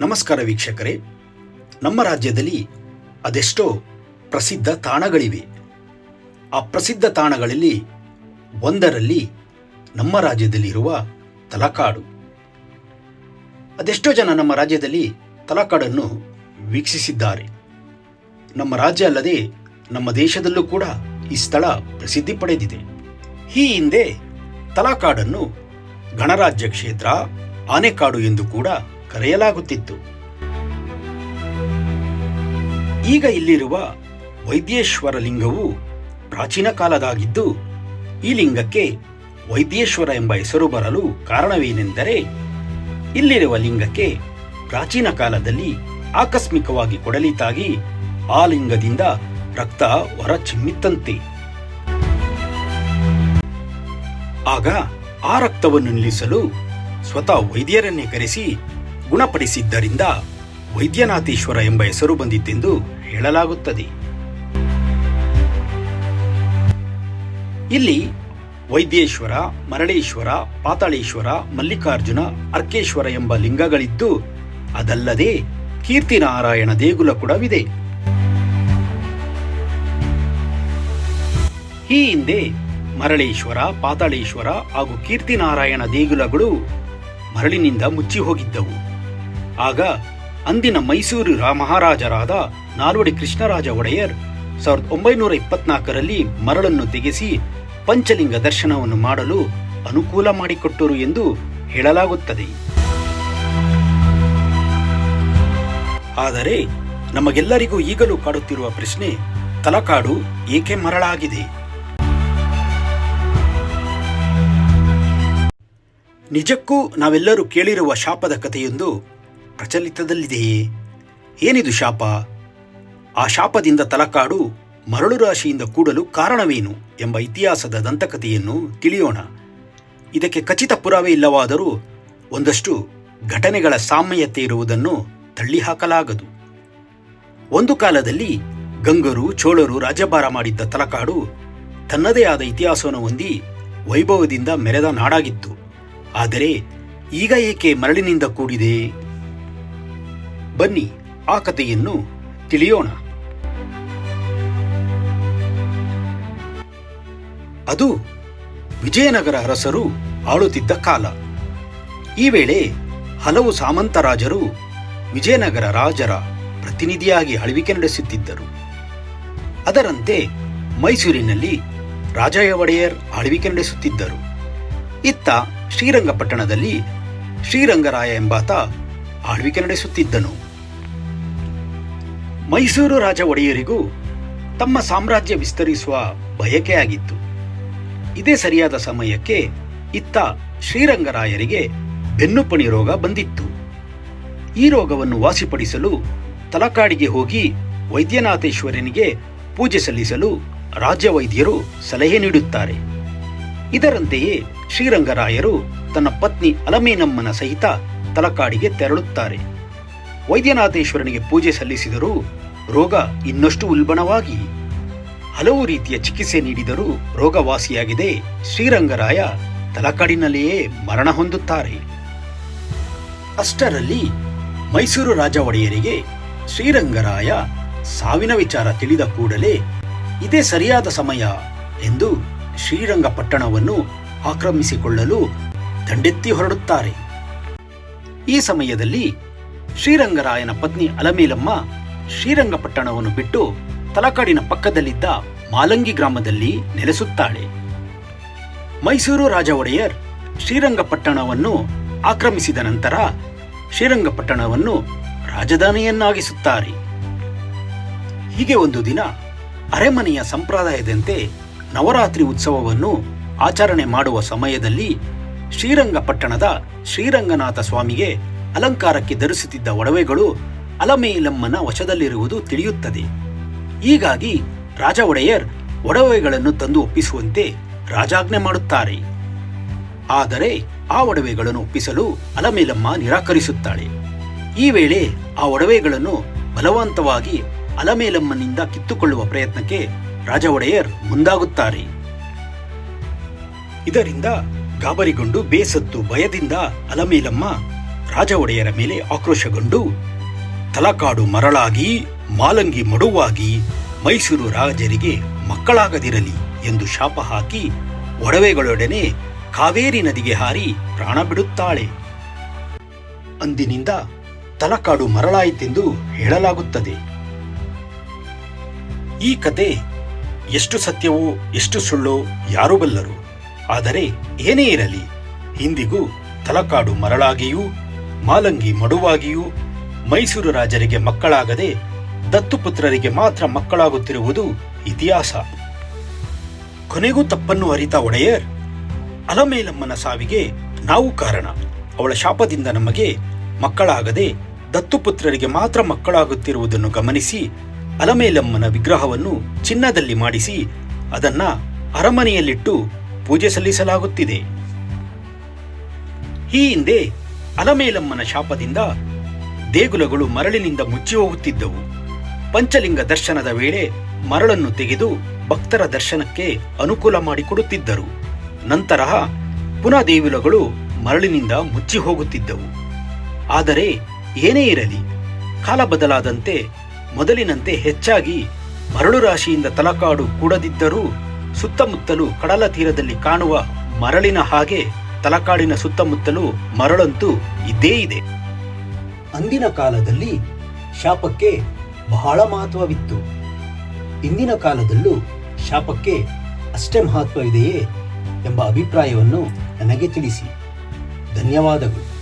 ನಮಸ್ಕಾರ ವೀಕ್ಷಕರೇ. ನಮ್ಮ ರಾಜ್ಯದಲ್ಲಿ ಅದೆಷ್ಟೋ ಪ್ರಸಿದ್ಧ ತಾಣಗಳಿವೆ. ಆ ಪ್ರಸಿದ್ಧ ತಾಣಗಳಲ್ಲಿ ಒಂದರಲ್ಲಿ ನಮ್ಮ ರಾಜ್ಯದಲ್ಲಿರುವ ತಲಕಾಡು. ಅದೆಷ್ಟೋ ಜನ ನಮ್ಮ ರಾಜ್ಯದಲ್ಲಿ ತಲಕಾಡನ್ನು ವೀಕ್ಷಿಸಿದ್ದಾರೆ. ನಮ್ಮ ರಾಜ್ಯ ಅಲ್ಲದೆ ನಮ್ಮ ದೇಶದಲ್ಲೂ ಕೂಡ ಈ ಸ್ಥಳ ಪ್ರಸಿದ್ಧಿ ಪಡೆದಿದೆ. ಈ ಹಿಂದೆ ತಲಕಾಡನ್ನು ಗಣರಾಜ್ಯ ಕ್ಷೇತ್ರ, ಆನೆಕಾಡು ಎಂದು ಕೂಡ ಕರೆಯಲಾಗುತ್ತಿತ್ತು. ಈಗ ಇಲ್ಲಿರುವ ವೈದ್ಯೇಶ್ವರ ಲಿಂಗವು ಪ್ರಾಚೀನ ಕಾಲದಾಗಿದ್ದು, ಈ ಲಿಂಗಕ್ಕೆ ವೈದ್ಯೇಶ್ವರ ಎಂಬ ಹೆಸರು ಬರಲು ಕಾರಣವೇನೆಂದರೆ, ಇಲ್ಲಿರುವ ಲಿಂಗಕ್ಕೆ ಪ್ರಾಚೀನ ಕಾಲದಲ್ಲಿ ಆಕಸ್ಮಿಕವಾಗಿ ಕೊಡಲಿತಾಗಿ ಆ ಲಿಂಗದಿಂದ ರಕ್ತ ಹೊರ ಚಿಮ್ಮಿತ್ತಂತೆ ಆಗ ಆ ರಕ್ತವನ್ನು ನಿಲ್ಲಿಸಲು ಸ್ವತಃ ವೈದ್ಯರನ್ನೇ ಕರೆಸಿ ಗುಣಪಡಿಸಿದ್ದರಿಂದ ವೈದ್ಯನಾಥೇಶ್ವರ ಎಂಬ ಹೆಸರು ಬಂದಿತ್ತೆಂದು ಹೇಳಲಾಗುತ್ತದೆ. ಇಲ್ಲಿ ವೈದ್ಯೇಶ್ವರ ಮರಳೇಶ್ವರ ಪಾತಾಳೇಶ್ವರ, ಮಲ್ಲಿಕಾರ್ಜುನ, ಅರ್ಕೇಶ್ವರ ಎಂಬ ಲಿಂಗಗಳಿದ್ದು ಅದಲ್ಲದೆ ಕೀರ್ತಿನಾರಾಯಣ ದೇಗುಲ ಕೂಡವಿದೆ. ಈ ಹಿಂದೆ ಮರಳೇಶ್ವರ, ಪಾತಾಳೇಶ್ವರ ಹಾಗೂ ಕೀರ್ತಿನಾರಾಯಣ ದೇಗುಲಗಳು ಮರಳಿನಿಂದ ಮುಚ್ಚಿ ಹೋಗಿದ್ದವು ಆಗ ಅಂದಿನ ಮೈಸೂರು ಮಹಾರಾಜರಾದ ನಾಲ್ವಡಿ ಕೃಷ್ಣರಾಜ ಒಡೆಯರ್ ಸಾವಿರದ ಒಂಬೈನೂರ ಇಪ್ಪತ್ನಾಲ್ಕರಲ್ಲಿ ಮರಳನ್ನು ತೆಗೆಸಿ ಪಂಚಲಿಂಗ ದರ್ಶನವನ್ನು ಮಾಡಲು ಅನುಕೂಲ ಮಾಡಿಕೊಟ್ಟರು ಎಂದು ಹೇಳಲಾಗುತ್ತದೆ. ಆದರೆ ನಮಗೆಲ್ಲರಿಗೂ ಈಗಲೂ ಕಾಡುತ್ತಿರುವ ಪ್ರಶ್ನೆ, ತಲಕಾಡು ಏಕೆ ಮರಳಾಗಿದೆ? ನಿಜಕ್ಕೂ ನಾವೆಲ್ಲರೂ ಕೇಳಿರುವ ಶಾಪದ ಕಥೆಯೊಂದು ಪ್ರಚಲಿತದಲ್ಲಿದೆಯೇ? ಏನಿದು ಶಾಪ? ಆ ಶಾಪದಿಂದ ತಲಕಾಡು ಮರಳು ರಾಶಿಯಿಂದ ಕೂಡಲು ಕಾರಣವೇನು ಎಂಬ ಇತಿಹಾಸದ ದಂತಕಥೆಯನ್ನು ತಿಳಿಯೋಣ. ಇದಕ್ಕೆ ಖಚಿತ ಪುರಾವೆ ಇಲ್ಲವಾದರೂ ಒಂದಷ್ಟು ಘಟನೆಗಳ ಸಾಮ್ಯತೆ ಇರುವುದನ್ನು ತಳ್ಳಿಹಾಕಲಾಗದು. ಒಂದು ಕಾಲದಲ್ಲಿ ಗಂಗರು, ಚೋಳರು ರಾಜ್ಯಭಾರ ಮಾಡಿದ್ದ ತಲಕಾಡು ತನ್ನದೇ ಆದ ಇತಿಹಾಸವನ್ನು ಹೊಂದಿ ವೈಭವದಿಂದ ಮೆರೆದ ನಾಡಾಗಿತ್ತು. ಆದರೆ ಈಗ ಏಕೆ ಮರಳಿನಿಂದ ಕೂಡಿದೆ? ಬನ್ನಿ, ಆ ಕಥೆಯನ್ನು ತಿಳಿಯೋಣ. ಅದು ವಿಜಯನಗರ ಅರಸರು ಆಳುತ್ತಿದ್ದ ಕಾಲ. ಈ ವೇಳೆ ಹಲವು ಸಾಮಂತರಾಜರು ವಿಜಯನಗರ ರಾಜರ ಪ್ರತಿನಿಧಿಯಾಗಿ ಆಳ್ವಿಕೆ ನಡೆಸುತ್ತಿದ್ದರು. ಅದರಂತೆ ಮೈಸೂರಿನಲ್ಲಿ ರಾಜಯ್ಯ ಒಡೆಯರ್ ಆಳ್ವಿಕೆ ನಡೆಸುತ್ತಿದ್ದರು. ಇತ್ತ ಶ್ರೀರಂಗಪಟ್ಟಣದಲ್ಲಿ ಶ್ರೀರಂಗರಾಯ ಎಂಬಾತ ಆಳ್ವಿಕೆ ನಡೆಸುತ್ತಿದ್ದನು. ಮೈಸೂರು ರಾಜ ಒಡೆಯರಿಗೂ ತಮ್ಮ ಸಾಮ್ರಾಜ್ಯ ವಿಸ್ತರಿಸುವ ಬಯಕೆಯಾಗಿತ್ತು ಇದೇ ಸರಿಯಾದ ಸಮಯಕ್ಕೆ ಇತ್ತ ಶ್ರೀರಂಗರಾಯರಿಗೆ ಬೆನ್ನುಪಣಿ ರೋಗ ಬಂದಿತ್ತು. ಈ ರೋಗವನ್ನು ವಾಸಿಪಡಿಸಲು ತಲಕಾಡಿಗೆ ಹೋಗಿ ವೈದ್ಯನಾಥೇಶ್ವರನಿಗೆ ಪೂಜೆ ಸಲ್ಲಿಸಲು ರಾಜ್ಯ ವೈದ್ಯರು ಸಲಹೆ ನೀಡುತ್ತಾರೆ. ಇದರಂತೆಯೇ ಶ್ರೀರಂಗರಾಯರು ತನ್ನ ಪತ್ನಿ ಅಲಮೇನಮ್ಮನ ಸಹಿತ ತಲಕಾಡಿಗೆ ತೆರಳುತ್ತಾರೆ. ವೈದ್ಯನಾಥೇಶ್ವರನಿಗೆ ಪೂಜೆ ಸಲ್ಲಿಸಿದರೂ ರೋಗ ಇನ್ನಷ್ಟು ಉಲ್ಬಣವಾಗಿ ಹಲವು ರೀತಿಯ ಚಿಕಿತ್ಸೆ ನೀಡಿದರೂ ರೋಗವಾಸಿಯಾಗಿದೆ. ಶ್ರೀರಂಗರಾಯ ತಲಕಾಡಿನಲ್ಲಿಯೇ ಮರಣ ಹೊಂದುತ್ತಾರೆ. ಅಷ್ಟರಲ್ಲಿ ಮೈಸೂರು ರಾಜ ಒಡೆಯರಿಗೆ ಶ್ರೀರಂಗರಾಯ ಸಾವಿನ ವಿಚಾರ ತಿಳಿದ ಕೂಡಲೇ ಇದೇ ಸರಿಯಾದ ಸಮಯ ಎಂದು ಶ್ರೀರಂಗಪಟ್ಟಣವನ್ನು ಆಕ್ರಮಿಸಿಕೊಳ್ಳಲು ದಂಡೆತ್ತಿ ಹೊರಡುತ್ತಾರೆ. ಈ ಸಮಯದಲ್ಲಿ ಶ್ರೀರಂಗರಾಯನ ಪತ್ನಿ ಅಲಮೇಲಮ್ಮ ಶ್ರೀರಂಗಪಟ್ಟಣವನ್ನು ಬಿಟ್ಟು ತಲಕಾಡಿನ ಪಕ್ಕದಲ್ಲಿದ್ದ ಮಾಲಂಗಿ ಗ್ರಾಮದಲ್ಲಿ ನೆಲೆಸುತ್ತಾಳೆ. ಮೈಸೂರು ರಾಜ ಒಡೆಯರ್ ಶ್ರೀರಂಗಪಟ್ಟಣವನ್ನು ಆಕ್ರಮಿಸಿದ ನಂತರ ಶ್ರೀರಂಗಪಟ್ಟಣವನ್ನು ರಾಜಧಾನಿಯನ್ನಾಗಿಸುತ್ತಾರೆ. ಹೀಗೆ ಒಂದು ದಿನ ಅರೆಮನೆಯ ಸಂಪ್ರದಾಯದಂತೆ ನವರಾತ್ರಿ ಉತ್ಸವವನ್ನು ಆಚರಣೆ ಮಾಡುವ ಸಮಯದಲ್ಲಿ ಶ್ರೀರಂಗಪಟ್ಟಣದ ಶ್ರೀರಂಗನಾಥ ಸ್ವಾಮಿಗೆ ಅಲಂಕಾರಕ್ಕೆ ಧರಿಸುತ್ತಿದ್ದ ಒಡವೆಗಳು ಅಲಮೇಲಮ್ಮನ ವಶದಲ್ಲಿರುವುದು ತಿಳಿಯುತ್ತದೆ. ಹೀಗಾಗಿ ರಾಜ ಒಡೆಯರ್ ಒಡವೆಗಳನ್ನು ತಂದು ಒಪ್ಪಿಸುವಂತೆ ರಾಜಾಜ್ಞೆ ಮಾಡುತ್ತಾರೆ. ಆದರೆ ಆ ಒಡವೆಗಳನ್ನು ಒಪ್ಪಿಸಲು ಅಲಮೇಲಮ್ಮ ನಿರಾಕರಿಸುತ್ತಾಳೆ. ಈ ವೇಳೆ ಆ ಒಡವೆಗಳನ್ನು ಬಲವಂತವಾಗಿ ಅಲಮೇಲಮ್ಮನಿಂದ ಕಿತ್ತುಕೊಳ್ಳುವ ಪ್ರಯತ್ನಕ್ಕೆ ರಾಜ ಒಡೆಯರ್ ಮುಂದಾಗುತ್ತಾರೆ. ಇದರಿಂದ ಗಾಬರಿಗೊಂಡು ಬೇಸತ್ತು ಭಯದಿಂದ ಅಲಮೇಲಮ್ಮ ರಾಜ ಒಡೆಯರ ಮೇಲೆ ಆಕ್ರೋಶಗೊಂಡು ತಲಕಾಡು ಮರಳಾಗಿ, ಮಾಲಂಗಿ ಮಡುವಾಗಿ ಮೈಸೂರು ರಾಜರಿಗೆ ಮಕ್ಕಳಾಗದಿರಲಿ ಎಂದು ಶಾಪ ಹಾಕಿ ಒಡವೆಗಳೊಡನೆ ಕಾವೇರಿ ನದಿಗೆ ಹಾರಿ ಪ್ರಾಣ ಬಿಡುತ್ತಾಳೆ. ಅಂದಿನಿಂದ ತಲಕಾಡು ಮರಳಾಯಿತೆಂದು ಹೇಳಲಾಗುತ್ತದೆ. ಈ ಕತೆ ಎಷ್ಟು ಸತ್ಯವೋ, ಎಷ್ಟು ಸುಳ್ಳೋ ಯಾರೂ ಬಲ್ಲರು. ಆದರೆ ಏನೇ ಇರಲಿ ಇಂದಿಗೂ ತಲಕಾಡು ಮರಳಾಗಿಯೂ ಮಾಲಂಗಿ ಮಡುವಾಗಿಯೂ ಮೈಸೂರು ರಾಜರಿಗೆ ಮಕ್ಕಳಾಗದೆ ದತ್ತುಪುತ್ರರಿಗೆ ಮಾತ್ರ ಮಕ್ಕಳಾಗುತ್ತಿರುವುದು ಇತಿಹಾಸ. ಕೊನೆಗೂ ತಪ್ಪನ್ನು ಅರಿತ ಒಡೆಯರ್, ಅಲಮೇಲಮ್ಮನ ಸಾವಿಗೆ ನಾವು ಕಾರಣ. ಅವಳ ಶಾಪದಿಂದ ನಮಗೆ ಮಕ್ಕಳಾಗದೆ ದತ್ತುಪುತ್ರರಿಗೆ ಮಾತ್ರ ಮಕ್ಕಳಾಗುತ್ತಿರುವುದನ್ನು ಗಮನಿಸಿ ಅಲಮೇಲಮ್ಮನ ವಿಗ್ರಹವನ್ನು ಚಿನ್ನದಲ್ಲಿ ಮಾಡಿಸಿ ಅದನ್ನ ಅರಮನೆಯಲ್ಲಿಟ್ಟು ಪೂಜೆ ಸಲ್ಲಿಸಲಾಗುತ್ತಿದೆ. ಈ ಹಿಂದೆ ಅಲಮೇಲಮ್ಮನ ಶಾಪದಿಂದ ದೇಗುಲಗಳು ಮರಳಿನಿಂದ ಮುಚ್ಚಿ ಹೋಗುತ್ತಿದ್ದವು. ಪಂಚಲಿಂಗ ದರ್ಶನದ ವೇಳೆ ಮರಳನ್ನು ತೆಗೆದು ಭಕ್ತರ ದರ್ಶನಕ್ಕೆ ಅನುಕೂಲ ಮಾಡಿಕೊಡುತ್ತಿದ್ದರು. ನಂತರ ಪುನಃ ದೇಗುಲಗಳು ಮರಳಿನಿಂದ ಮುಚ್ಚಿ ಹೋಗುತ್ತಿದ್ದವು. ಆದರೆ ಏನೇ ಇರಲಿ, ಕಾಲ ಬದಲಾದಂತೆ ಮೊದಲಿನಂತೆ ಹೆಚ್ಚಾಗಿ ಮರಳು ರಾಶಿಯಿಂದ ತಲಕಾಡು ಕೂಡದಿದ್ದರೂ ಸುತ್ತಮುತ್ತಲು ಕಡಲ ತೀರದಲ್ಲಿ ಕಾಣುವ ಮರಳಿನ ಹಾಗೆ ತಲಕಾಡಿನ ಸುತ್ತಮುತ್ತಲೂ ಮರಳಂತೂ ಇದ್ದೇ ಇದೆ. ಅಂದಿನ ಕಾಲದಲ್ಲಿ ಶಾಪಕ್ಕೆ ಬಹಳ ಮಹತ್ವವಿತ್ತು. ಇಂದಿನ ಕಾಲದಲ್ಲೂ ಶಾಪಕ್ಕೆ ಅಷ್ಟೇ ಮಹತ್ವವಿದೆಯೇ ಎಂಬ ಅಭಿಪ್ರಾಯವನ್ನು ನನಗೆ ತಿಳಿಸಿ. ಧನ್ಯವಾದಗಳು.